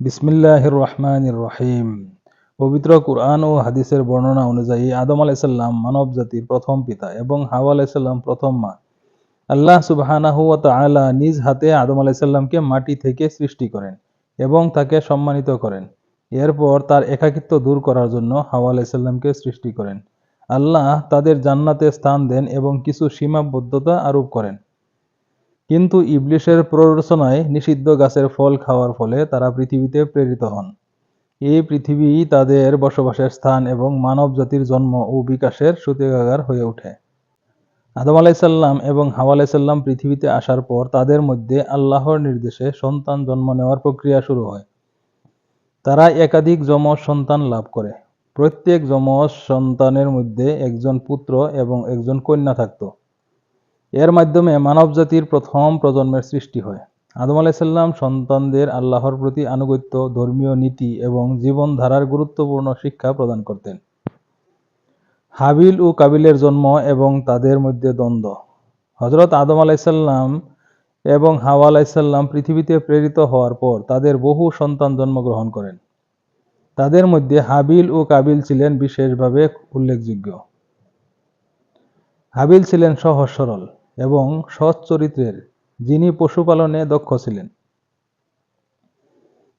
বিসমিল্লাহির রহমানির রহিম পবিত্র কুরআন ও হাদিসের বর্ণনা অনুযায়ী আদম আলাইসাল্লাম মানব জাতির প্রথম পিতা এবং হাওয়া আলাইসাল্লাম প্রথম মা। আল্লাহ সুবহানাহু ওয়া তাআলা নিজ হাতে আদম আলাইসাল্লামকে মাটি থেকে সৃষ্টি করেন এবং তাকে সম্মানিত করেন। এরপর তার একাকিত্ব দূর করার জন্য হাওয়া আলাইসাল্লামকে সৃষ্টি করেন। আল্লাহ তাদের জান্নাতে স্থান দেন এবং কিছু সীমাবদ্ধতা আরোপ করেন। কিন্তু ইবলিশের প্ররোচনায় নিষিদ্ধ গাছের ফল খাওয়ার ফলে তারা পৃথিবীতে প্রেরিত হন। এই পৃথিবী তাদের বসবাসের স্থান এবং মানব জাতির জন্ম ও বিকাশের সূতিকাগার হয়ে ওঠে। আদম আলাইসাল্লাম এবং হাওয়া আলাইসাল্লাম পৃথিবীতে আসার পর তাদের মধ্যে আল্লাহর নির্দেশে সন্তান জন্ম নেওয়ার প্রক্রিয়া শুরু হয়। তারা একাধিক যমজ সন্তান লাভ করে। প্রত্যেক যমজ সন্তানের মধ্যে একজন পুত্র এবং একজন কন্যা থাকত। এর মাধ্যমে মানবজাতির প্রথম প্রজন্মের সৃষ্টি হয়। আদম আলাইসাল্লাম সন্তানদের আল্লাহর প্রতি আনুগত্য, ধর্মীয় নীতি এবং জীবনধারার গুরুত্বপূর্ণ শিক্ষা প্রদান করতেন। হাবিল ও কাবিলের জন্ম এবং তাদের মধ্যে দ্বন্দ্ব। হজরত আদম আলাইসাল্লাম এবং হাওয়া আলাইসাল্লাম পৃথিবীতে প্রেরিত হওয়ার পর তাদের বহু সন্তান জন্মগ্রহণ করেন। তাদের মধ্যে হাবিল ও কাবিল ছিলেন বিশেষভাবে উল্লেখযোগ্য। হাবিল ছিলেন সহজ সরল। এবং সৎ চরিত্রের যিনি পশুপালনে দক্ষ ছিলেন।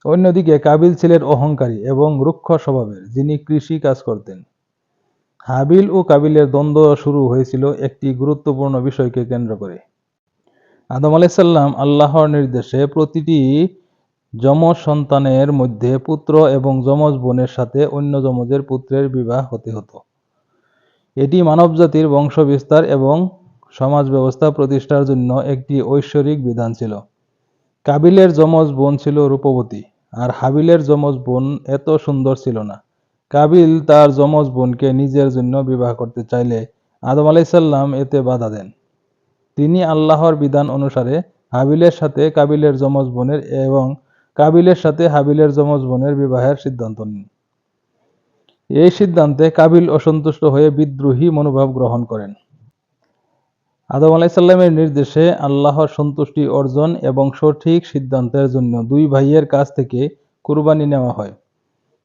অন্যদিকে কাবিল ছিলেন অহংকারী এবং রুক্ষ স্বভাবের, যিনি কৃষি কাজ করতেন। হাবিল ও কাবিলের দ্বন্দ্ব শুরু হয়েছিল একটি গুরুত্বপূর্ণ বিষয়কে কেন্দ্র করে। আদম আলাইসাল্লাম আল্লাহর নির্দেশে প্রতিটি যমজ সন্তানের মধ্যে পুত্র এবং যমজ বোনের সাথে অন্য যমজের পুত্রের বিবাহ হতে হতো। এটি মানবজাতির বংশবিস্তার এবং সমাজ ব্যবস্থা প্রতিষ্ঠার জন্য একটি ঐশ্বরিক বিধান ছিল। কাবিলের যমজ বোন ছিল রূপবতী, আর হাবিলের যমজ বোন এত সুন্দর ছিল না। কাবিল তার যমজ বোনকে নিজের জন্য বিবাহ করতে চাইলে আদম আলাইসাল্লাম এতে বাধা দেন। তিনি আল্লাহর বিধান অনুসারে হাবিলের সাথে কাবিলের যমজ বোনের এবং কাবিলের সাথে হাবিলের যমজ বোনের বিবাহের সিদ্ধান্ত নেন। এই সিদ্ধান্তে কাবিল অসন্তুষ্ট হয়ে বিদ্রোহী মনোভাব গ্রহণ করেন। আদম আলাইসাল্লামের নির্দেশে আল্লাহর সন্তুষ্টি অর্জন এবং সঠিক সিদ্ধান্তের জন্য দুই ভাইয়ের কাছ থেকে কুরবানি নেওয়া হয়।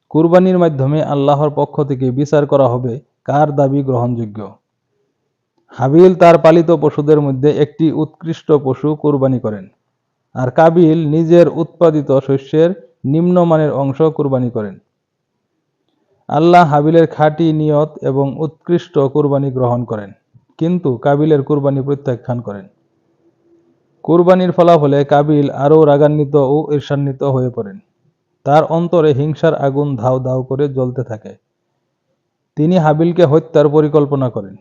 কুরবানির মাধ্যমে আল্লাহর পক্ষ থেকে বিচার করা হবে কার দাবি গ্রহণযোগ্য। হাবিল তার পালিত পশুদের মধ্যে একটি উৎকৃষ্ট পশু কুরবানি করেন আর কাবিল নিজের উৎপাদিত শস্যের নিম্নমানের অংশ কুরবানি করেন। আল্লাহ হাবিলের খাঁটি নিয়ত এবং উৎকৃষ্ট কুরবানি গ্রহণ করেন। কিন্তু কাবিলের কুরবানি প্রত্যাখ্যান করেন। কুরবানির ফলাফলে কাবিল আরও রাগান্বিত ও ঈর্ষান্বিত হয়ে পড়েন। তার অন্তরে হিংসার আগুন ধাও ধাও করে জ্বলতে থাকে। তিনি হাবিলকে হত্যার পরিকল্পনা করেন।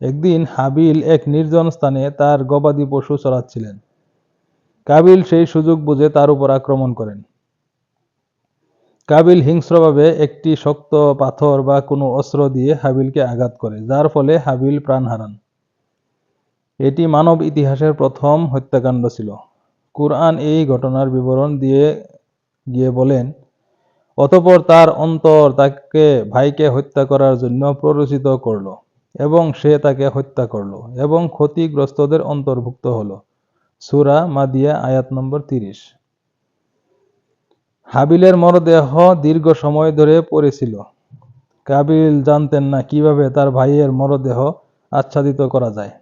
একদিন হাবিল এক নির্জন স্থানে তার গবাদি পশু চড়াচ্ছিলেন। কাবিল সেই সুযোগ বুঝে তার উপর আক্রমণ করেন। কাবিল হিংস্রভাবে একটি শক্ত পাথর বা কোনো অস্ত্র দিয়ে হাবিলকে আঘাত করে, যার ফলে হাবিল প্রাণ হারান। এটি মানব ইতিহাসের প্রথম হত্যাকাণ্ড ছিল। কুরআন এই ঘটনার বিবরণ দিয়ে গিয়ে বলেন, অতপর তার অন্তর তাকে ভাইকে হত্যা করার জন্য প্ররোচিত করল এবং সে তাকে হত্যা করল এবং ক্ষতিগ্রস্তদের অন্তর্ভুক্ত হল। সুরা মাদিয়া আয়াত নম্বর তিরিশ। হাবিলের মরদেহ দীর্ঘ সময় ধরে পড়েছিল। কাবিল জানতেন না কীভাবে তার ভাইয়ের মরদেহ আচ্ছাদিত করা যায়।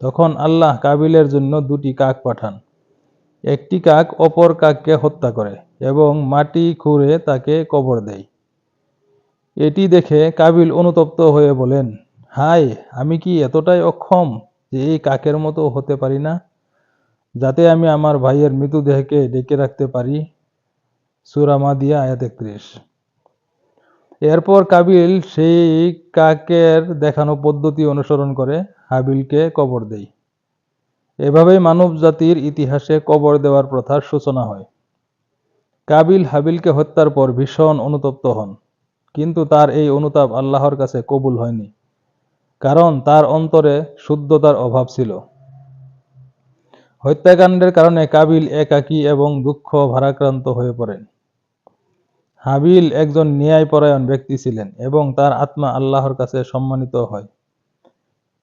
তখন আল্লাহ কাবিলের জন্য দুটি কাক পাঠান। একটি কাক অপর কাককে হত্যা করে এবং মাটি খুঁড়ে তাকে কবর দেয়। এটি দেখে কাবিল অনুতপ্ত হয়ে বলেন হাই আমি কি এতটাই অক্ষম যে এই কাকের মতো হতে পারি না? যাতে আমি আমার ভাইয়ের মৃতদেহকে ডেকে রাখতে পারি সুরামা দিয়া আয়াত একত্রিশ। এরপর কাবিল সেই কাকের দেখানো পদ্ধতি অনুসরণ করে হাবিলকে কবর দেয়। এভাবেই মানব জাতির ইতিহাসে কবর দেওয়ার প্রথার সূচনা হয়। কাবিল হাবিলকে হত্যার পর ভীষণ অনুতপ্ত হন, কিন্তু তার এই অনুতাপ আল্লাহর কাছে কবুল হয়নি, কারণ তার অন্তরে শুদ্ধতার অভাব ছিল। হত্যাকাণ্ডের কারণে কাবিল একাকী এবং দুঃখ ভারাক্রান্ত হয়ে পড়েন। হাবিল একজন ন্যায়পরায়ণ ব্যক্তি ছিলেন এবং তার আত্মা আল্লাহর কাছে সম্মানিত হয়।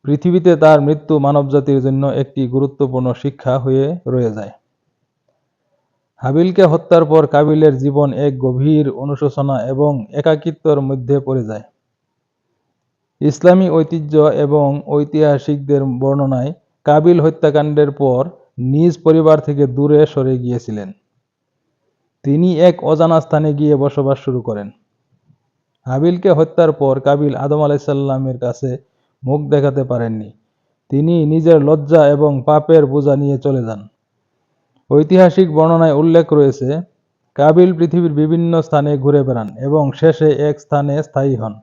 পৃথিবীতে তার মৃত্যু মানবজাতির জন্য একটি গুরুত্বপূর্ণ শিক্ষা হয়ে রয়ে যায়। হাবিলকে হত্যার পর কাবিলের জীবন এক গভীর অনুশোচনা এবং একাকিত্বর মধ্যে পড়ে যায়। ইসলামী ঐতিহ্য এবং ঐতিহাসিকদের বর্ণনায় কাবিল হত্যাকাণ্ডের পর নিজ পরিবার থেকে দূরে সরে গিয়েছিলেন। তিনি এক অজানা স্থানে গিয়ে বসবাস শুরু করেন। হাবিলকে হত্যার পর কাবিল আদম আলাইসাল্লামের কাছে মুখ দেখাতে পারেননি। তিনি নিজের লজ্জা এবং পাপের বোঝা নিয়ে চলে যান। ঐতিহাসিক বর্ণনায় উল্লেখ রয়েছে, কাবিল পৃথিবীর বিভিন্ন স্থানে ঘুরে বেড়ান এবং শেষে এক স্থানে স্থায়ী হন।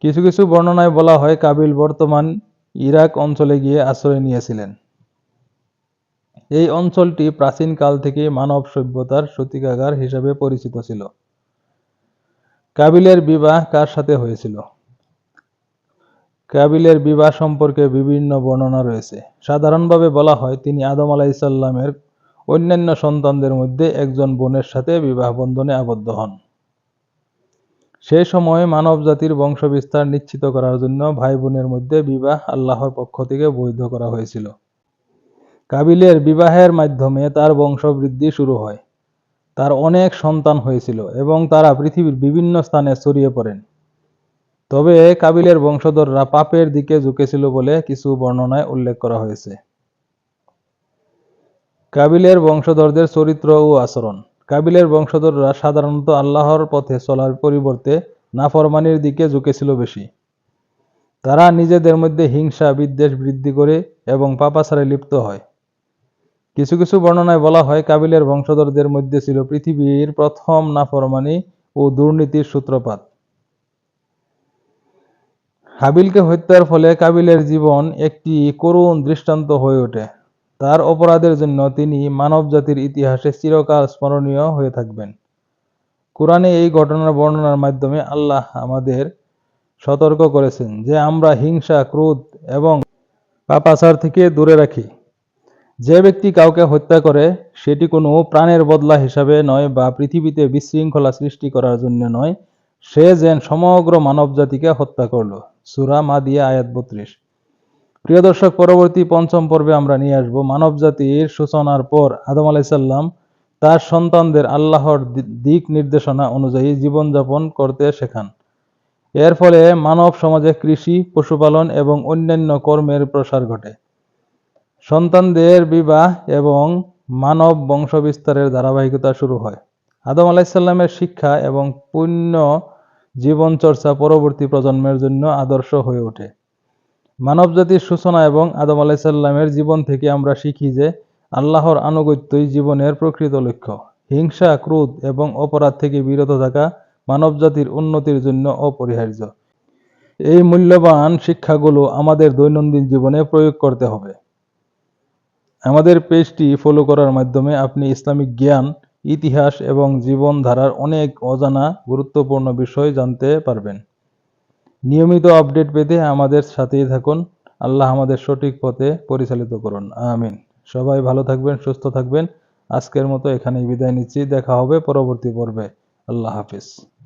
কিছু কিছু বর্ণনায় বলা হয়, কাবিল বর্তমান ইরাক অঞ্চলে গিয়ে আশ্রয় নিয়েছিলেন। এই অঞ্চলটি প্রাচীনকাল থেকে মানব সভ্যতার সূতিকাগার হিসেবে পরিচিত ছিল। কাবিলের বিবাহ কার সাথে হয়েছিল? কাবিলের বিবাহ সম্পর্কে বিভিন্ন বর্ণনা রয়েছে। সাধারণভাবে বলা হয়, তিনি আদম আলাইসাল্লামের অন্যান্য সন্তানদের মধ্যে একজন বোনের সাথে বিবাহ বন্ধনে আবদ্ধ হন। সেই সময় মানব জাতির বংশবিস্তার নিশ্চিত করার জন্য ভাই বোনের মধ্যে বিবাহ আল্লাহর পক্ষ থেকে বৈধ করা হয়েছিল। কাবিলের বিবাহের মাধ্যমে তার বংশবৃদ্ধি শুরু হয়। তার অনেক সন্তান হয়েছিল এবং তারা পৃথিবীর বিভিন্ন স্থানে ছড়িয়ে পড়েন। তবে কাবিলের বংশধররা পাপের দিকে ঝুঁকেছিল বলে কিছু বর্ণনায় উল্লেখ করা হয়েছে। কাবিলের বংশধরদের চরিত্র ও আচরণ। কাবিলের বংশধররা সাধারণত আল্লাহর পথে চলার পরিবর্তে নাফরমানির দিকে ঝুঁকেছিল বেশি। তারা নিজেদের মধ্যে হিংসা, বিদ্বেষ বৃদ্ধি করে এবং পাপাচারে লিপ্ত হয়। কিছু কিছু বর্ণনায় বলা হয়, কাবিলের বংশধরদের মধ্যে ছিল পৃথিবীর প্রথম নাফরমানি ও দুর্নীতির সূত্রপাত। হাবিলকে হত্যার ফলে কাবিলের জীবন একটি করুণ দৃষ্টান্ত হয়ে ওঠে। তার অপরাধের জন্য তিনি মানব জাতির ইতিহাসে চিরকাল স্মরণীয় হয়ে থাকবেন। কোরআনে এই ঘটনার বর্ণনার মাধ্যমে আল্লাহ আমাদের সতর্ক করেছেন যে আমরা হিংসা, ক্রোধ এবং পাপাচার থেকে দূরে রাখি। যে ব্যক্তি কাউকে হত্যা করে, সেটি কোনো প্রাণের বদলা হিসাবে নয় বা পৃথিবীতে বিশৃঙ্খলা সৃষ্টি করার জন্য নয়। সে যেন সমগ্র মানব জাতিকে হত্যা করল। সুরা মাদিয়া, আয়াত বত্রিশ। প্রিয় দর্শক, পরবর্তী পঞ্চম পর্বে আমরা নিয়ে আসব মানবজাতির সূচনার পর আদম আলাইসাল্লাম তার সন্তানদের আল্লাহর দিক নির্দেশনা অনুযায়ী জীবনযাপন করতে শেখান। এর ফলে মানব সমাজে কৃষি, পশুপালন এবং অন্যান্য কর্মের প্রসার ঘটে। সন্তানদের বিবাহ এবং মানব বংশবিস্তারের ধারাবাহিকতা শুরু হয়। আদম আলাইসাল্লামের শিক্ষা এবং পুণ্য জীবনচর্চা পরবর্তী প্রজন্মের জন্য আদর্শ হয়ে ওঠে। মানবজাতির সূচনা এবং আদম আলাইসাল্লামের জীবন থেকে আমরা শিখি যে আল্লাহর আনুগত্যই জীবনের প্রকৃত লক্ষ্য। হিংসা, ক্রোধ এবং অপরাধ থেকে বিরত থাকা মানবজাতির উন্নতির জন্য অপরিহার্য। এই মূল্যবান শিক্ষাগুলো আমাদের দৈনন্দিন জীবনে প্রয়োগ করতে হবে। আমাদের পেজটি ফলো করার মাধ্যমে আপনি ইসলামিক জ্ঞান, ইতিহাস এবং জীবনধারার অনেক অজানা গুরুত্বপূর্ণ বিষয় জানতে পারবেন। নিয়মিত আপডেট পেতে আমাদের সাথেই থাকুন। আল্লাহ আমাদের সঠিক পথে পরিচালিত করুন। আমিন। সবাই ভালো থাকবেন, সুস্থ থাকবেন। আজকের মতো এখানেই বিদায় নিচ্ছি। দেখা হবে পরবর্তী পর্বে। আল্লাহ হাফিজ।